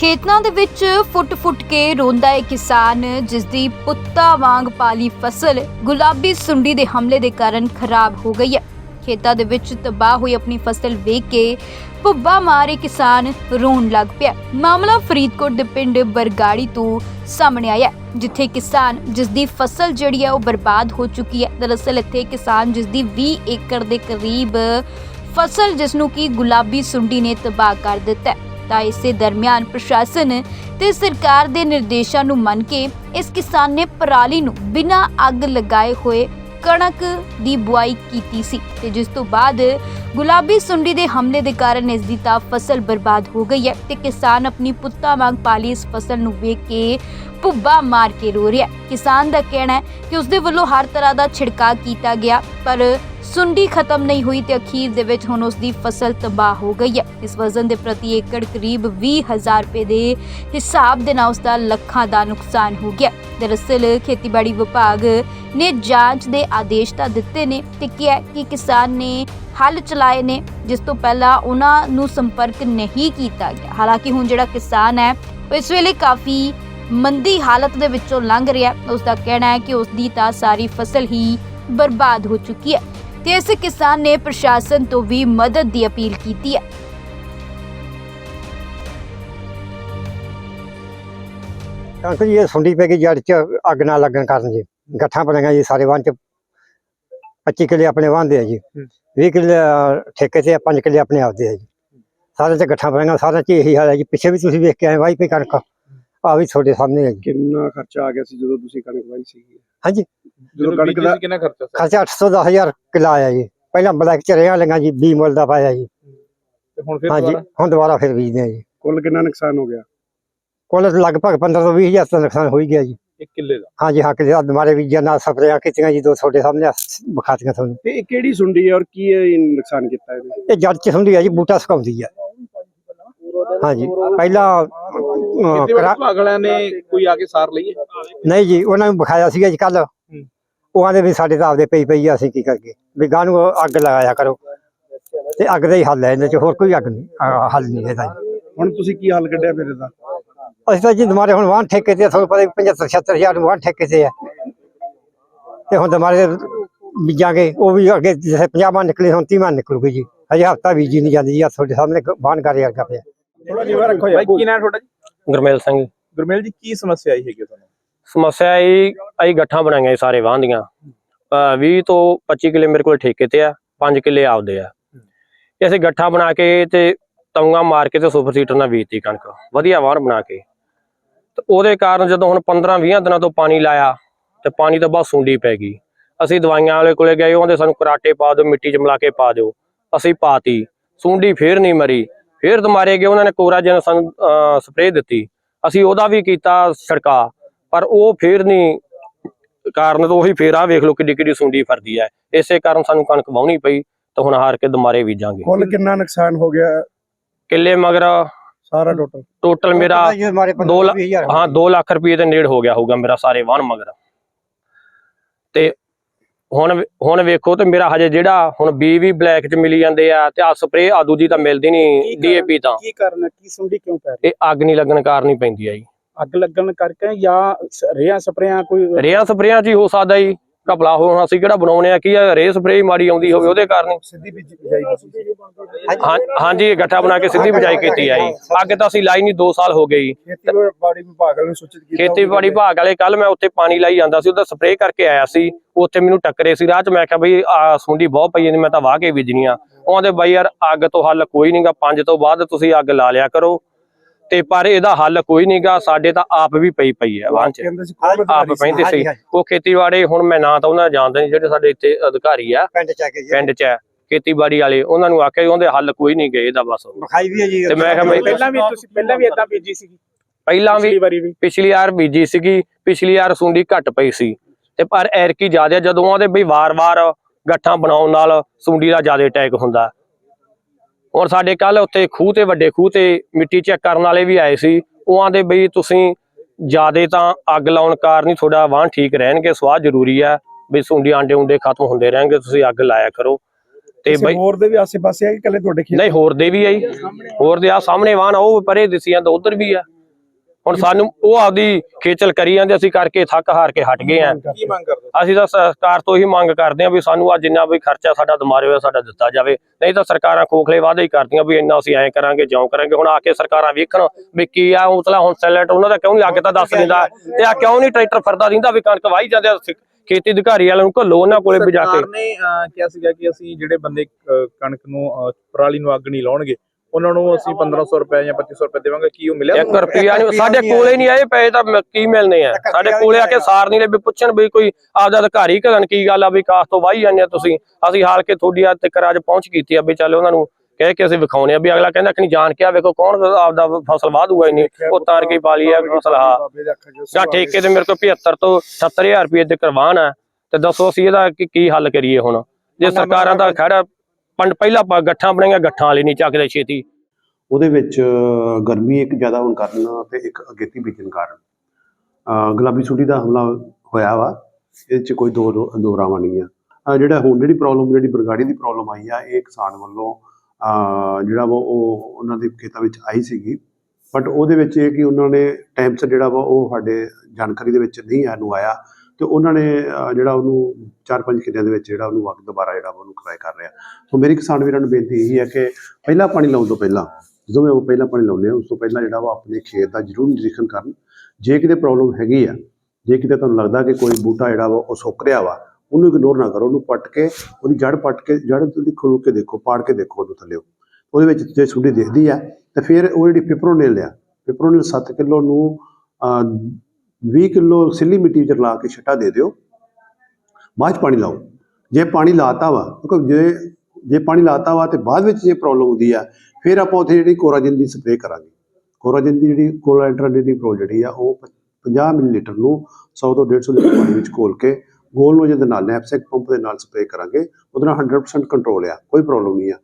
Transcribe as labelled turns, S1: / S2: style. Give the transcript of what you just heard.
S1: ਖੇਤਾਂ ਦੇ ਵਿੱਚ ਫੁੱਟ-ਫੁੱਟ ਕੇ ਰੋਂਦਾ ਹੈ ਕਿਸਾਨ ਜਿਸ ਦੀ ਪੁੱਤਾ ਵਾਂਗ ਪਾਲੀ ਫਸਲ ਗੁਲਾਬੀ ਸੁੰਡੀ ਦੇ ਹਮਲੇ ਦੇ ਕਾਰਨ ਖਰਾਬ ਹੋ ਗਈ ਹੈ। ਖੇਤਾਂ ਦੇ ਵਿੱਚ ਤਬਾਹ ਹੋਈ ਆਪਣੀ ਫਸਲ ਵੇਖ ਕੇ ਭੁੱਬਾ ਮਾਰੇ ਕਿਸਾਨ ਰੋਣ ਲੱਗ ਪਿਆ। ਮਾਮਲਾ ਫਰੀਦਕੋਟ ਦੇ ਪਿੰਡ ਬਰਗਾੜੀ ਤੋਂ ਸਾਹਮਣੇ ਆਇਆ ਜਿੱਥੇ ਕਿਸਾਨ ਜਿਸ ਦੀ ਫਸਲ ਜਿਹੜੀ ਹੈ ਉਹ ਬਰਬਾਦ ਹੋ ਚੁੱਕੀ ਹੈ। ਦਰਅਸਲ ਇੱਥੇ ਕਿਸਾਨ ਜਿਸ ਦੀ 20 ਏਕੜ ਦੇ ਕਰੀਬ ਫਸਲ ਜਿਸ ਨੂੰ ਕਿ ਗੁਲਾਬੀ ਸੁੰਡੀ ਨੇ ਤਬਾਹ ਕਰ ਦਿੱਤਾ ਹੈ। ਤਾਂ ਇਸੇ ਦਰਮਿਆਨ ਪ੍ਰਸ਼ਾਸਨ ਤੇ ਸਰਕਾਰ ਦੇ ਨਿਰਦੇਸ਼ਾਂ ਨੂੰ ਮੰਨ ਕੇ ਇਸ ਕਿਸਾਨ ਨੇ ਪਰਾਲੀ ਨੂੰ ਬਿਨਾਂ ਅੱਗ ਲਗਾਏ ਹੋਏ ਕਣਕ ਦੀ ਬੁਆਈ ਕੀਤੀ ਸੀ ਤੇ ਜਿਸ ਤੋਂ ਬਾਅਦ ਗੁਲਾਬੀ ਸੁੰਡੀ ਦੇ ਹਮਲੇ ਦੇ ਕਾਰਨ ਇਸ ਦੀ ਤਾਂ ਫਸਲ ਬਰਬਾਦ ਹੋ ਗਈ ਹੈ ਤੇ ਕਿਸਾਨ ਆਪਣੀ ਪੁੱਤਾਂ ਵਾਂਗ ਪਾਲੀ ਇਸ ਫਸਲ ਨੂੰ ਵੇਖ ਕੇ ਭੁੱਬਾ ਮਾਰ ਕੇ ਰੋ ਰਿਹਾ ਕਿਸਾਨ ਦਾ ਕਹਿਣਾ ਹੈ ਕਿ ਉਸ ਦੇ ਵੱਲੋਂ ਹਰ ਤਰ੍ਹਾਂ ਦਾ ਛਿੜਕਾਅ ਕੀਤਾ ਗਿਆ, ਪਰ ਸੁੰਡੀ ਖਤਮ ਨਹੀਂ ਹੋਈ ਤੇ ਅਖੀਰ ਦੇ ਵਿੱਚ ਹੁਣ ਉਸ ਦੀ ਫਸਲ ਤਬਾਹ ਹੋ ਗਈ ਹੈ। ਇਸ ਵਜ਼ਨ ਦੇ ਪ੍ਰਤੀ ਏਕੜ ਕਰੀਬ 20000 ਰੁਪਏ ਦੇ ਹਿਸਾਬ ਦੇ ਨਾਲ ਉਸ ਦਾ ਲੱਖਾਂ ਦਾ ਨੁਕਸਾਨ ਹੋ ਗਿਆ। ਦਰਅਸਲ ਖੇਤੀਬਾੜੀ ਵਿਭਾਗ ਨੇ ਜਾਂਚ ਦੇ ਆਦੇਸ਼ ਤਾਂ ਦਿੱਤੇ ਨੇ ਤੇ ਕਿਹਾ ਕਿ ਕਿਸਾਨ ਨੇ ਹੱਲ ਚਲਾਏ ਨੇ, ਜਿਸ ਤੋਂ ਪਹਿਲਾਂ ਉਹਨਾਂ ਨੂੰ ਸੰਪਰਕ ਨਹੀਂ ਕੀਤਾ ਗਿਆ। ਹਾਲਾਂਕਿ ਹੁਣ ਜਿਹੜਾ ਕਿਸਾਨ ਹੈ, ਉਹ ਇਸ ਵੇਲੇ ਕਾਫੀ ਮੰਦੀ ਹਾਲਤ ਦੇ ਵਿੱਚੋਂ ਲੰਘ ਰਿਹਾ ਉਸ ਦਾ ਕਹਿਣਾ ਹੈ ਕਿ ਉਸ ਦੀ ਤਾਂ ਸਾਰੀ ਫਸਲ ਹੀ ਬਰਬਾਦ ਹੋ ਚੁੱਕੀ ਹੈ। ਤੇ ਇਸ ਕਿਸਾਨ ਨੇ ਪ੍ਰਸ਼ਾਸਨ ਤੋਂ ਵੀ ਮਦਦ ਦੀ ਅਪੀਲ ਕੀਤੀ ਹੈ
S2: ਕਣਕ ਜੀ ਇਹ ਸੁੰਡੀ ਪੈ ਗਈ ਜੜ ਚ ਅੱਗ ਨਾ ਲੱਗਣ ਕਾਰਨ ਜੀ ਗੱਠਾਂ ਬਣੀਆਂ ਜੀ ਸਾਰੇ ਵਾਂ ਚ 25 ਕਿੱਲੇ ਆਪਣੇ ਵਾਂਦੇ ਆ ਜੀ 20 ਕਿੱਲੇ ਅਹ, ਠੇਕੇ ਤੇ 5 ਕਿੱਲੇ ਆਪਣੇ ਆਪਦੇ ਆ ਜੀ ਸਾਰੇ ਤੇ ਗੱਠਾਂ ਬਣੀਆਂ ਸਾਰੇ ਚ ਇਹੀ ਹਾਲ ਹੈ ਜੀ ਪਿੱਛੇ ਵੀ ਤੁਸੀਂ ਵੇਖ ਕੇ ਆਏ ਵਾਈ ਪਈ ਕਣਕ ਆ ਵੀ ਤੁਹਾਡੇ ਸਾਹਮਣੇ ਹੈ ਜੀ
S3: ਕਿੰਨਾ ਖਰਚਾ ਆ ਗਿਆ ਸੀ ਜਦੋਂ ਤੁਸੀਂ ਕਣਕ ਵਾਈ ਸੀ
S2: ਹਾਂਜੀ।
S3: ਜਦੋਂ ਕਣਕ ਦਾ
S4: ਕਿੰਨਾ ਖਰਚਾ ਸੀ?
S2: ਖਰਚਾ 800 10000 ਕਿੱਲਾ ਆਇਆ ਜੀ। ਪਹਿਲਾਂ ਬਲੈਕ ਚ ਰਿਆਂ ਲਈਆਂ ਜੀ 20 ਮੁੱਲ ਦਾ ਪਾਇਆ ਜੀ।
S4: ਤੇ ਹੁਣ ਫਿਰ
S2: ਹਾਂਜੀ
S4: ਦੁਬਾਰਾ?
S2: ਹੁਣ ਦੁਬਾਰਾ ਫਿਰ ਬੀਜਦੇ ਆ ਜੀ।
S3: ਕੁੱਲ ਕਿੰਨਾ ਨੁਕਸਾਨ ਹੋ ਗਿਆ?
S2: ਕੁੱਲ ਲਗਭਗ 15 ਤੋਂ 20000 ਦਾ ਨੁਕਸਾਨ ਹੋ ਹੀ ਗਿਆ ਜੀ।
S4: ਇੱਕ ਕਿੱਲੇ ਦਾ?
S2: ਹਾਂਜੀ ਹਾਂ ਕਿਲੇ ਦੁਬਾਰੇ ਬੀਜਿਆ ਨਾਲ ਸਪਰੇਆਂ ਕੀਤੀਆਂ ਜੀ ਦੋ ਤੁਹਾਡੇ ਸਾਹਮਣੇ ਵਿਖਾਤੀਆਂ ਤੁਹਾਨੂੰ।
S3: ਤੇ ਇਹ ਕਿਹੜੀ ਸੁੰਡੀ ਹੈ ਔਰ ਕੀ ਇਹ ਨੁਕਸਾਨ ਕੀਤਾ ਇਹਨੇ
S2: ਇਹ ਜੜ ਚ ਹੁੰਦੀ ਹੈ ਜੀ ਬੂਟਾ ਸੁਕਾਉਂਦੀ ਹੈ। ਹਾਂਜੀ ਪਹਿਲਾਂ
S4: ਕਿਤੇ
S2: ਕਰਾ-
S4: ਵਿਭਾਗ ਵਾਲਿਆਂ ਨੇ ਕੋਈ ਆ ਕੇ ਸਾਰ ਲਈ ਹੈ?
S2: ਨਹੀਂ ਜੀ ਉਹਨਾਂ ਨੂੰ ਵਿਖਾਇਆ ਸੀਗਾ ਜੀ ਕੱਲ ਉਹ ਆਂਦੇ ਵੀ ਸਾਡੇ ਤਾਂ ਆਪਦੇ ਪਈ ਪਈ ਆ ਅਸੀਂ ਕੀ ਕਰਕੇ ਵੀ ਗਾਂ ਨੂੰ ਅੱਗ ਲਗਾਇਆ ਕਰੋ। ਤੇ ਅੱਗ ਦਾ ਹੀ ਹੱਲ ਹੈ ਇਹਦੇ ਚ ਹੋਰ ਕੋਈ ਅੱਗ ਨਹੀਂ ਅਹ, ਹੱਲ ਨਹੀਂ ਇਹਦਾ ਜੀ।
S3: ਹੁਣ ਤੁਸੀਂ ਕੀ ਹੱਲ ਕੱਢਿਆ ਫਿਰ ਇਹਦਾ?
S2: ਅਸੀਂ ਤਾਂ ਜੀ ਦੁਬਾਰੇ ਹੁਣ ਵਾਹਨ ਠੇਕੇ ਤੇ ਆ, ਤੁਹਾਨੂੰ ਪਤਾ 75 76000 ਨੂੰ ਵਾਹਨ ਠੇਕੇ ਤੇ ਆ। ਤੇ ਹੁਣ ਦੁਬਾਰੇ ਬੀਜਾਂਗੇ ਉਹ ਵੀ ਅੱਗੇ ਜਿਵੇਂ 50 ਮਨ ਨਿਕਲੇ ਹੁਣ 30 ਮਨ ਨਿਕਲੂਗੀ ਜੀ। ਹਜੇ ਹਫਤਾ ਬੀਜੀ ਨਹੀਂ ਜਾਂਦੀ ਜੀ ਆਹ ਤੁਹਾਡੇ ਸਾਹਮਣੇ ਵਾਹਨ ਕਰ ਪਿਆ।
S3: ਥੋੜਾ ਜਿਹਾ ਰੱਖੋ
S4: ਭਾਈ ਕੀ ਨਾਮ ਤੁਹਾਡਾ ਜੀ?
S5: ਗੁਰਮੇਲ ਸਿੰਘ।
S4: ਗੁਰਮੇਲ ਜੀ ਕੀ ਸਮੱਸਿਆ ਆਈ ਹੈਗੀ ਤੁਹਾਨੂੰ?
S5: ਸਮੱਸਿਆ ਇਹ ਅਸੀਂ ਗੱਠਾਂ ਬਣਾਈਆਂ ਸਾਰੇ ਵਾਹੁਣ ਦੀਆਂ। ਅਹ 20 ਤੋਂ 25 ਕਿੱਲੇ ਮੇਰੇ ਕੋਲ ਠੇਕੇ ਤੇ ਆ 5 ਕਿੱਲੇ ਆਪਦੇ ਆ। ਇਹ ਅਸੀਂ ਗੱਠਾਂ ਬਣਾ ਕੇ ਤੇ ਤੌਂਗਾ ਮਾਰ ਕੇ ਤੇ ਸੁਪਰ ਸੀਟਰ ਨਾਲ ਬੀਜਤੀ ਕਣਕ। ਵਧੀਆ ਵਾਹਣ ਬਣਾ ਕੇ। ਤੇ ਉਹਦੇ ਕਾਰਨ ਜਦੋਂ ਹੁਣ 15 20 ਦਿਨਾਂ ਤੋਂ ਪਾਣੀ ਲਾਇਆ ਤੇ ਪਾਣੀ ਤਾਂ ਬਹੁਤ ਸੁੰਡੀ ਪੈ ਗਈ। ਅਸੀਂ ਦਵਾਈਆਂ ਵਾਲੇ ਕੋਲੇ ਗਏ ਉਹਦੇ ਸਾਨੂੰ ਕਰਾਟੇ ਪਾ ਦਿਓ ਮਿੱਟੀ 'ਚ ਮਿਲਾ ਕੇ ਪਾ ਦਿਓ। ਅਸੀਂ ਪਾਤੀ ਸੁੰਡੀ ਫੇਰ ਨਹੀਂ ਮਰੀ। ਫੇਰ ਦੁਮਾਰੇ ਗਏ ਉਹਨਾਂ ਨੇ ਕੋਰਾ ਜਨ ਸਾਨੂੰ ਸਪਰੇਅ ਦਿੱਤੀ। ਅਸੀਂ ਉਹਦਾ ਵੀ ਕੀਤਾ ਛੜਕਾ ਪਰ ਉਹ ਫੇਰ ਨਹੀਂ ਕਾਰਨ ਤਾਂ ਉਹੀ ਫੇਰ ਆ ਵੇਖ ਲਓ ਕਿੱਡੀ ਕਿੱਡੀ ਸੁੰਡੀ ਫਰਦੀ ਹੈ ਇਸੇ ਕਾਰਨ ਸਾਨੂੰ ਕਣਕ ਵਾਹਣੀ ਪਈ ਤਾਂ ਹੁਣ ਹਾਰ ਕੇ ਦੁਮਾਰੇ ਬੀਜਾਂਗੇ।
S3: ਕੁੱਲ ਕਿੰਨਾ ਨੁਕਸਾਨ ਹੋ ਗਿਆ?
S5: ਕਿੱਲੇ ਮਗਰ
S3: ਸਾਰਾ ਟੋਟਲ
S5: ਟੋਟਲ ਮੇਰਾ
S2: ਦੁਬਾਰੇ
S5: ਦੋ ਲੱਖ- ਹਾਂ 2 ਲੱਖ ਰੁਪਏ ਦੇ ਨੇੜ ਹੋ ਗਿਆ ਹੋਊਗਾ ਮੇਰਾ ਸਾਰੇ ਵਾਹਣ ਮਗਰ। ਹੁਣ ਹੁਣ ਵੇਖੋ ਤੇ ਮੇਰਾ ਹਜੇ ਜਿਹੜਾ ਹੁਣ ਬੀ ਵੀ ਬਲੈਕ ਚ ਮਿਲੀ ਜਾਂਦੇ ਆ ਤੇ ਆ ਸਪਰੇ ਆ ਦੂਜੀ ਤਾਂ ਮਿਲਦੀ ਨਹੀਂ ਡੀਏਪੀ ਤਾਂ।
S3: ਕੀ ਕਾਰਨ ਹੈ ਕੀ ਸੁੰਡੀ ਕਿਉਂ ਪੈ ਰਹੀ?
S5: ਇਹ ਅੱਗ ਨਹੀਂ ਲੱਗਣ ਕਾਰਨ ਹੀ ਪੈਂਦੀ ਆ ਜੀ।
S3: ਅੱਗ ਲੱਗਣ ਕਰਕੇ ਜਾਂ ਰੇਹਾਂ ਸਪਰੇਆਂ ਕੋਈ
S5: ਰੇਹਾਂ ਸਪਰੇਆਂ ਚ ਹੀ ਹੋ ਸਕਦਾ ਜੀ। ਘਪਲਾ ਹੁਣ ਅਸੀਂ ਕਿਹੜਾ ਬਣਾਉਣੇ ਆ? ਕੀ ਆ? ਰੇ ਸਪਰੇ ਮਾੜੀ ਆਉਂਦੀ ਹੋਵੇ ਉਹਦੇ ਕਾਰਨ।
S3: ਸਿੱਧੀ ਬੀਜ ਬਿਜਾਈ
S5: ਹਾਂ ਹਾਂਜੀ ਇਹ ਗੱਠਾ ਬਣਾ ਕੇ ਸਿੱਧੀ ਬਿਜਾਈ ਕੀਤੀ ਆ ਜੀ। ਅੱਗੇ ਤਾਂ ਅਸੀਂ ਲਾਈ ਨਹੀਂ 2 ਸਾਲ ਹੋ ਗਏ ਜੀ।
S3: ਖੇਤੀਬਾੜੀ ਵਿਭਾਗ ਨੂੰ ਸੂਚਿਤ ਕੀਤਾ
S5: ਖੇਤੀਬਾੜੀ ਵਿਭਾਗ ਵਾਲੇ ਕੱਲ ਮੈਂ ਉੱਥੇ ਪਾਣੀ ਲਾਈ ਜਾਂਦਾ ਸੀ ਉਹਦਾ ਸਪਰੇਅ ਕਰਕੇ ਆਇਆ ਸੀ। ਉੱਥੇ ਮੈਨੂੰ ਟੱਕਰੇ ਸੀ। ਰਾਹ 'ਚ ਮੈਂ ਕਿਹਾ ਬਈ ਆ ਸੁੰਡੀ ਬਹੁਤ ਪਈ ਜਾਂਦੀ ਮੈਂ ਤਾਂ ਵਾਹ ਕੇ ਬੀਜਣੀ ਆ। ਉਹਦੇ ਬਾਈ ਯਾਰ ਅੱਗ ਤੋਂ ਹੱਲ ਕੋਈ ਨਹੀਂਗਾ ਪੰਜ ਤੋਂ ਬਾਅਦ ਤੁਸੀਂ ਅੱਗ ਲਾ ਲਿਆ ਕਰੋ। ਤੇ ਪਰ ਇਹਦਾ ਹੱਲ ਕੋਈ ਨਹੀਂਗਾ ਸਾਡੇ ਤਾਂ ਆਪ ਵੀ ਪਈ ਪਈ ਹੈ ਵਾਂ 'ਚ।
S3: ਕਹਿੰਦੇ ਸੀ ਕੌਣ
S5: ਆਪ? ਪੈਂਦੇ ਸੀ। ਉਹ ਖੇਤੀਬਾੜੀ ਹੁਣ ਮੈਂ ਨਾਂ ਤਾਂ ਉਹਨਾਂ ਦਾ ਜਾਣਦਾ ਨਹੀਂ ਜਿਹੜੇ ਸਾਡੇ ਇੱਥੇ ਅਧਿਕਾਰੀ ਆ।
S2: ਪਿੰਡ ਚ
S5: ਪਿੰਡ ਖੇਤੀਬਾੜੀ ਵਾਲੇ ਉਹਨਾਂ ਨੂੰ ਆਖਿਆ ਵੀ ਉਹਦੇ ਹੱਲ ਕੋਈ ਨਹੀਂ ਗਏ ਇਹਦਾ ਬਸ।
S2: ਵਿਖਾਈ ਵੀ ਹੈ ਜੀ।
S5: ਤੇ ਮੈਂ ਕਿਹਾ
S3: ਪਹਿਲਾਂ ਵੀ ਤੁਸੀਂ ਪਹਿਲਾਂ ਵੀ ਇਦਾਂ ਬੀਜੀ ਸੀ
S5: ਪਹਿਲਾਂ ਵੀ
S3: ਪਿਛਲੀ ਵਾਰੀ
S5: ਬੀਜੀ ਸੀਗੀ ਪਿਛਲੀ ਵਾਰ ਸੁੰਡੀ ਘੱਟ ਪਈ ਸੀ। ਤੇ ਪਰ ਐਰਕੀ ਜ਼ਿਆਦਾ ਜਦੋਂ ਉਹਦੇ ਬਈ ਵਾਰ-ਵਾਰ ਗੱਠਾਂ ਬਣਾਉਣ ਨਾਲ ਸੁੰਡੀ ਦਾ ਜ਼ਿਆਦਾ ਅਟੈਕ ਹੁੰਦਾ। ਹੁਣ ਸਾਡੇ ਕੱਲ ਉੱਥੇ ਖੂਹ ਤੇ ਵੱਡੇ ਖੂਹ ਤੇ ਮਿੱਟੀ ਚੈੱਕ ਕਰਨ ਵਾਲੇ ਵੀ ਆਏ ਸੀ। ਉਹ ਆਂਦੇ ਬਈ ਤੁਸੀਂ ਜਿਆਦੇ ਤਾਂ ਅੱਗ ਲਾਉਣ ਕਾਰਨ ਹੀ ਤੁਹਾਡਾ ਵਾਹਣ ਠੀਕ ਰਹਿਣਗੇ ਸਵਾਹ ਜ਼ਰੂਰੀ ਆ। ਵੀ ਸੁੰਡੀ ਆਂਡੇ ਉਂਡੇ ਖਤਮ ਹੁੰਦੇ ਰਹਿਣਗੇ ਤੁਸੀਂ ਅੱਗ ਲਾਇਆ ਕਰੋ। ਤੇ ਬਈ
S3: ਹੋਰ ਦੇ ਵੀ ਆਸੇ-ਪਾਸੇ ਆ ਕਿ ਇਕੱਲੇ ਤੁਹਾਡੇ ਖੇਤ?
S5: ਨਹੀਂ ਹੋਰ ਦੇ ਵੀ ਆ ਜੀ। ਹੋਰ ਦੇ ਆ ਸਾਹਮਣੇ ਵਾਹਨ ਉਹ ਪਰੇ ਦਿਸੀ ਜਾਂਦਾ ਉਧਰ ਵੀ ਆ। ਹੁਣ ਸਾਨੂੰ ਉਹ ਆਪਦੀ ਖੇਚਲ ਕਰੀ ਜਾਂਦੇ ਅਸੀਂ ਕਰਕੇ ਥੱਕ ਹਾਰ ਕੇ ਹਟ ਗਏ ਆ।
S4: ਕੀ ਮੰਗ ਕਰਦੇ ਹੋ?
S5: ਅਸੀਂ ਤਾਂ ਸਰਕਾਰ ਤੋਂ ਹੀ ਮੰਗ ਕਰਦੇ ਆ ਵੀ ਸਾਨੂੰ ਆ ਜਿੰਨਾ ਵੀ ਖਰਚਾ ਸਾਡਾ ਦਿਮਾਰੇ ਹੋਇਆ ਸਾਡਾ ਦਿੱਤਾ ਜਾਵੇ। ਨਹੀਂ ਤਾਂ ਸਰਕਾਰਾਂ ਖੋਖਲੇ ਵਾਅਦੇ ਹੀ ਕਰਦੀਆਂ ਵੀ ਇੰਨਾ ਅਸੀਂ ਐਂ ਕਰਾਂਗੇ ਜਿਉਂ ਕਰਾਂਗੇ। ਹੁਣ ਆ ਕੇ ਸਰਕਾਰਾਂ ਵੇਖਣ ਵੀ ਕੀ ਆ ਉਤਲਾ ਹੁਣ ਸੈਲੈਂਟ ਉਹਨਾਂ ਦਾ ਕਿਉਂ ਨਹੀਂ ਅੱਗੇ ਤਾਂ ਦੱਸ ਦਿੰਦਾ। ਤੇ ਆ ਕਿਉਂ ਨਹੀਂ ਟਰੈਕਟਰ ਫਿਰਦਾ ਦਿੰਦਾ ਵੀ ਕਣਕ ਵਾਹੀ ਜਾਂਦੇ ਖੇਤੀ ਅਧਿਕਾਰੀ ਵਾਲਿਆਂ ਨੂੰ ਘੱਲੋ ਉਹਨਾਂ ਕੋਲੇ ਵੀ ਜਾ ਕੇ।
S4: ਸਰਕਾਰ ਨੇ ਕਿਹਾ ਸੀਗਾ ਕਿ ਅਸੀਂ ਜਿਹੜੇ ਬੰਦੇ ਕਣਕ ਨੂੰ ਪਰਾਲੀ ਨੂੰ ਅੱਗ ਨਹੀਂ ਲਾਉਣਗੇ ਉਹਨਾਂ ਨੂੰ ਅਸੀਂ 1500 ਰੁਪਏ ਜਾਂ 2500 ਰੁਪਏ ਦੇਵਾਂਗੇ ਕੀ ਉਹ ਮਿਲਿਆ
S5: ਇੱਕ ਰੁਪਿਆ ਨਹੀਂ ਸਾਡੇ ਕੋਲੇ ਨਹੀਂ ਆਏ ਪਏ ਤਾਂ ਕੀ ਮਿਲਨੇ ਆ? ਸਾਡੇ ਕੋਲੇ ਆ ਕੇ ਸਾਰ ਨਹੀਂ ਲੈ ਵੀ ਪੁੱਛਣ ਵੀ ਕੋਈ ਆਪਦਾ ਅਧਿਕਾਰੀ ਕਰਨ ਕੀ ਗੱਲ ਆ ਵੀ ਕਾਸ ਤੋਂ ਵਾਹੀ ਜਾਂਦੇ ਆ ਤੁਸੀਂ? ਅਸੀਂ ਹਾਲ ਕੇ ਤੁਹਾਡੀ ਆ ਤੱਕ ਅੱਜ ਪਹੁੰਚ ਕੀਤੀ ਆ ਵੀ ਚੱਲ ਉਹਨਾਂ ਨੂੰ ਕਹਿ ਕੇ ਅਸੀਂ ਵਿਖਾਉਣੇ ਆ ਵੀ ਅਗਲਾ ਕਹਿੰਦਾ ਕਿ ਨਹੀਂ ਜਾਣ ਕੇ ਆ ਵੇਖੋ ਕੌਣ ਆਪਦਾ ਫਸਲ ਵਾਹ ਦੂਗਾ ਇੰਨੀ ਉਹ ਤਾਰ ਕੇ ਪਾ ਲਈ ਆ ਫਸਲ ਆ ਜਾਂ ਠੇਕੇ ਤੇ ਮੇਰੇ ਕੋਲ 75 ਤੋਂ 70000 ਰੁਪਏ ਦੇ ਕਰਵਾਨ ਆ ਤੇ ਦੱਸੋ ਅਸੀਂ ਇਹਦਾ ਕੀ ਕੀ ਹੱਲ ਕਰੀਏ ਹੁਣ? ਜੇ ਸਰਕਾਰਾਂ ਦਾ ਖੜਾ ਪੰਡ ਪਹਿਲਾਂ ਆਪਾਂ ਗੱਠਾਂ ਬਣਾਈਆਂ, ਗੱਠਾਂ ਵਾਲੀ ਨਹੀਂ ਚੱਕਦੇ ਛੇਤੀ।
S6: ਉਹਦੇ ਵਿੱਚ ਗਰਮੀ ਇੱਕ ਜ਼ਿਆਦਾ ਹੋਣ ਕਾਰਨ ਤੇ ਇੱਕ ਅਗੇਤੀ ਬੀਜਣ ਕਾਰਨ। ਗੁਲਾਬੀ ਸੁੰਡੀ ਦਾ ਹਮਲਾ ਹੋਇਆ ਵਾ, ਇਹਦੇ ਚ ਕੋਈ ਦੋ ਦੋ- ਰਾਵਾਂ ਨਹੀਂ ਆ। ਜਿਹੜਾ ਹੁਣ ਜਿਹੜੀ ਪ੍ਰੋਬਲਮ ਜਿਹੜੀ ਬਰਗਾੜੀ ਦੀ ਪ੍ਰੋਬਲਮ ਆਈ ਆ, ਇਹ ਕਿਸਾਨ ਵੱਲੋਂ ਜਿਹੜਾ ਵਾ ਉਹ ਉਹਨਾਂ ਦੇ ਖੇਤਾਂ ਵਿੱਚ ਆਈ ਸੀਗੀ। ਬਟ ਉਹਦੇ ਵਿੱਚ ਇਹ ਕਿ ਉਹਨਾਂ ਨੇ ਟਾਈਮ ਸਿਰ ਜਿਹੜਾ ਵਾ ਉਹ ਸਾਡੇ ਜਾਣਕਾਰੀ ਦੇ ਵਿੱਚ ਨਹੀਂ ਆਨੂੰ ਆਇਆ। ਤੇ ਉਹਨਾਂ ਨੇ ਜਿਹੜਾ ਉਹਨੂੰ ਚਾਰ ਪੰਜ ਕਿੱਲਿਆਂ ਦੇ ਵਿੱਚ ਜਿਹੜਾ ਉਹਨੂੰ ਵਕਤ ਦੁਬਾਰਾ ਜਿਹੜਾ ਵਾ ਉਹਨੂੰ ਕਰਾਇ ਕਰ ਰਿਹਾ। ਸੋ ਮੇਰੀ ਕਿਸਾਨ ਵੀਰਾਂ ਨੂੰ ਬੇਨਤੀ ਇਹੀ ਹੈ ਕਿ ਪਹਿਲਾਂ ਪਾਣੀ ਲਾਉਣ ਤੋਂ ਪਹਿਲਾਂ, ਜਦੋਂ ਵੀ ਉਹ ਪਹਿਲਾਂ ਪਾਣੀ ਲਾਉਂਦੇ ਆ ਉਸ ਤੋਂ ਪਹਿਲਾਂ ਜਿਹੜਾ ਵਾ ਆਪਣੇ ਖੇਤ ਦਾ ਜ਼ਰੂਰ ਨਿਰੀਖਣ ਕਰਨ। ਜੇ ਕਿਤੇ ਪ੍ਰੋਬਲਮ ਹੈਗੀ ਆ, ਜੇ ਕਿਤੇ ਤੁਹਾਨੂੰ ਲੱਗਦਾ ਕਿ ਕੋਈ ਬੂਟਾ ਜਿਹੜਾ ਵਾ ਉਹ ਸੁੱਕ ਰਿਹਾ ਵਾ, ਉਹਨੂੰ ਇਗਨੋਰ ਨਾ ਕਰੋ, ਉਹਨੂੰ ਪੱਟ ਕੇ, ਉਹਦੀ ਜੜ ਪੱਟ ਕੇ ਜੜ ਤੁਸੀਂ ਖੋਲ ਕੇ ਦੇਖੋ, ਪਾੜ ਕੇ ਦੇਖੋ ਉਹਨੂੰ ਥੱਲੇ। ਉਹਦੇ ਵਿੱਚ ਜੇ ਸੁੰਡੀ ਦਿਖਦੀ ਆ, ਤੇ ਫਿਰ ਉਹ ਜਿਹੜੀ ਪਿਪਰੋਨਿਲ ਆ ਪਿਪਰੋਨਿਲ 7 ਕਿਲੋ ਨੂੰ 20 ਕਿਲੋ ਸਿੱਲੀ ਮਿੱਟੀ ਵਿੱਚ ਰਲਾ ਕੇ ਛਟਾ ਦੇ ਦਿਓ। ਬਾਅਦ 'ਚ ਪਾਣੀ ਲਾਓ। ਜੇ ਪਾਣੀ ਲਾਤਾ ਵਾ ਕਿਉਂਕਿ ਜੇ ਜੇ ਪਾਣੀ ਲਾਤਾ ਵਾ ਤੇ ਬਾਅਦ ਵਿੱਚ ਜੇ ਪ੍ਰੋਬਲਮ ਹੁੰਦੀ ਆ, ਫਿਰ ਆਪਾਂ ਉੱਥੇ ਜਿਹੜੀ ਕੋਰਾਜਨ ਦੀ ਸਪਰੇਅ ਕਰਾਂਗੇ। ਕੋਰਾਜਨ ਦੀ ਜਿਹੜੀ ਕੋਲਾਂਟਰਨ ਦੀ ਪ੍ਰੋ ਜਿਹੜੀ ਆ, ਉਹ 50 ਮਿਲੀਲੀਟਰ ਨੂੰ 100 ਤੋਂ 150 ਲੀਟਰ ਪਾਣੀ ਵਿੱਚ ਘੋਲ ਕੇ ਗੋਲ ਨੋਜਨ ਦੇ ਨਾਲ, ਨੈਪਸੈਕ ਪੰਪ ਦੇ ਨਾਲ ਸਪਰੇਅ ਕਰਾਂਗੇ। ਉਹਦੇ ਨਾਲ 100% ਕੰਟਰੋਲ ਆ, ਕੋਈ ਪ੍ਰੋਬਲਮ ਨਹੀਂ ਆ।